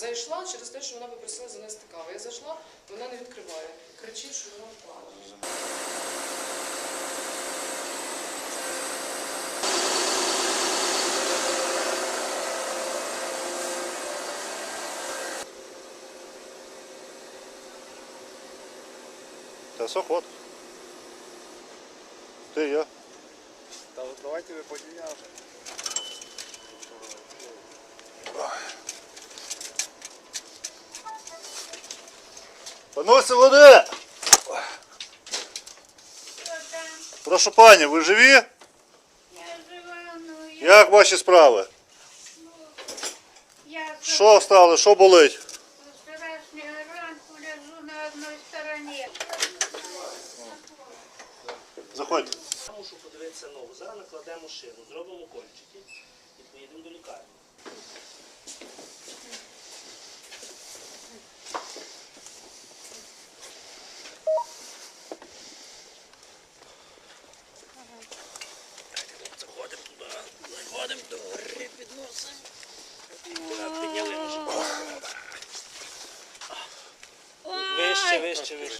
Зайшла через те, що вона попросила занести каву. Я зайшла, вона не відкриває. Кричить, що вона впала. Та соход. Ти я. Та от давайте ви подіяли. Поноси води! Прошу пані, ви живі? Я жива, ну я, Як ваші справи? я з Що стало? Що болить? вчорашнього ранку лежу на одній стороні. Заходьте. Я мушу подивитися ногу. Зараз накладемо шину, зробимо кольчики і поїдемо до лікарні. Deixa eu ver, deixa ver.